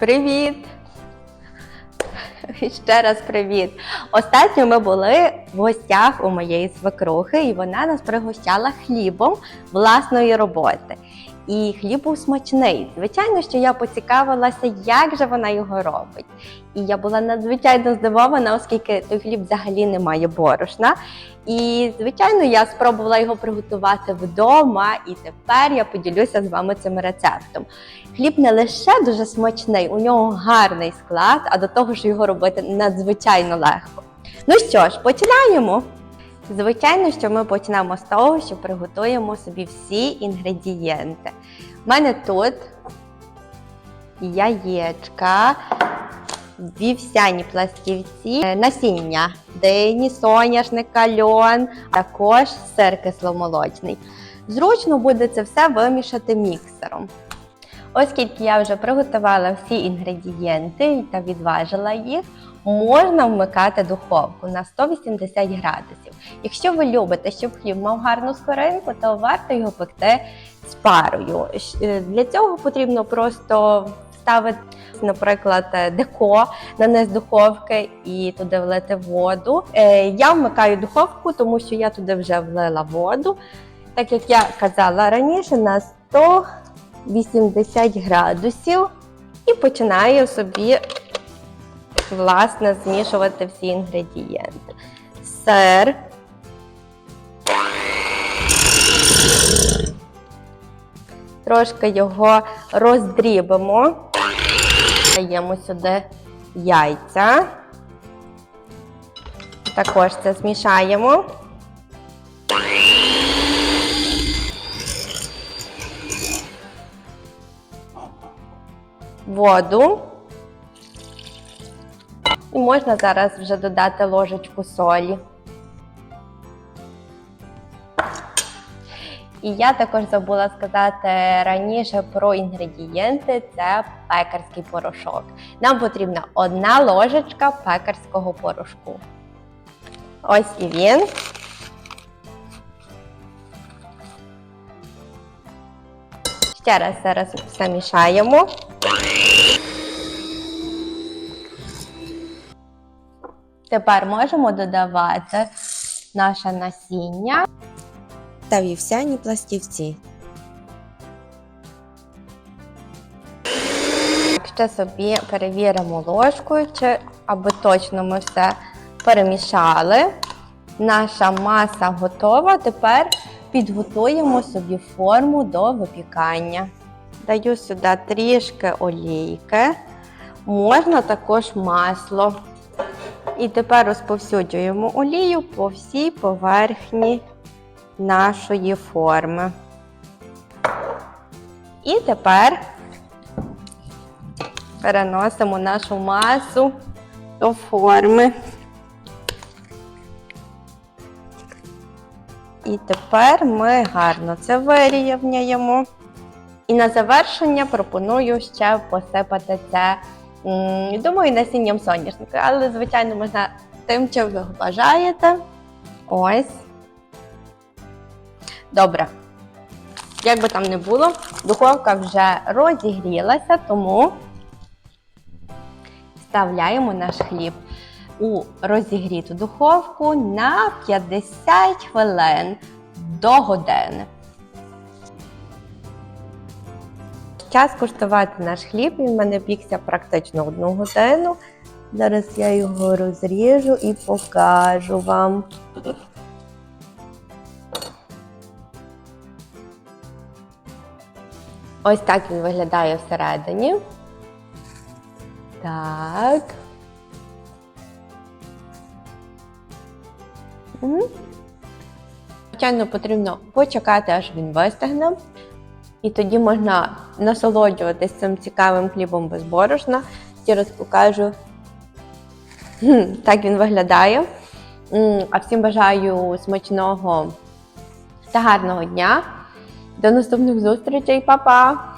Привіт! Ще раз привіт! Останньо ми були в гостях у моєї свекрухи, і вона нас пригощала хлібом власної роботи. І хліб був смачний. Звичайно, що я поцікавилася, як же вона його робить. І я була надзвичайно здивована, оскільки той хліб взагалі не має борошна. І, звичайно, я спробувала його приготувати вдома, і тепер я поділюся з вами цим рецептом. Хліб не лише дуже смачний, у нього гарний склад, а до того ж його робити надзвичайно легко. Ну що ж, починаємо. Звичайно, що ми почнемо з того, що приготуємо собі всі інгредієнти. У мене тут яєчка, вівсяні пластівці, насіння, дині, соняшника, льон, також сир кисломолочний. Зручно буде це все вимішати міксером. Оскільки я вже приготувала всі інгредієнти та відважила їх, можна вмикати духовку на 180 градусів. Якщо ви любите, щоб хліб мав гарну скоринку, то варто його пекти з парою. Е, Для цього потрібно просто ставити, наприклад, деко на низ духовки і туди влити воду. Е, Я вмикаю духовку, тому що я туди вже влила воду. Так як я казала раніше, на 180 градусів і починаю собі власне змішувати всі інгредієнти. Сир. Трошки його роздрібимо. Даємо сюди яйця. Також це змішаємо. Воду. І можна зараз вже додати ложечку солі. І я також забула сказати раніше про інгредієнти це пекарський порошок. Нам потрібна одна ложечка пекарського порошку. Ось і він. Ще раз зараз все мішаємо. Тепер можемо додавати наше насіння. та вівсяні пластівці. Ще собі перевіримо ложкою, чи аби точно ми все перемішали. Наша маса готова. Тепер підготуємо собі форму до випікання. Даю сюди трішки олійки, можна також масло. І тепер розповсюджуємо олію по всій поверхні нашої форми. І тепер переносимо нашу масу до форми. І тепер ми гарно це вирівняємо. І на завершення пропоную ще посипати це, думаю, насінням соняшника, але, звичайно, можна тим, чим ви бажаєте. Ось. Добре. Як би там не було, духовка вже розігрілася, тому вставляємо наш хліб у розігріту духовку на 50 хвилин до години. Час куштувати наш хліб. Він в мене пікся практично одну годину. Зараз я його розріжу і покажу вам. Ось так він виглядає всередині. Так. Звичайно, потрібно почекати, аж він вистигне. І тоді можна насолоджуватись цим цікавим хлібом без борошна. Ще покажу. Так він виглядає. А всім бажаю смачного та гарного дня. До наступних зустрічей, Па-па!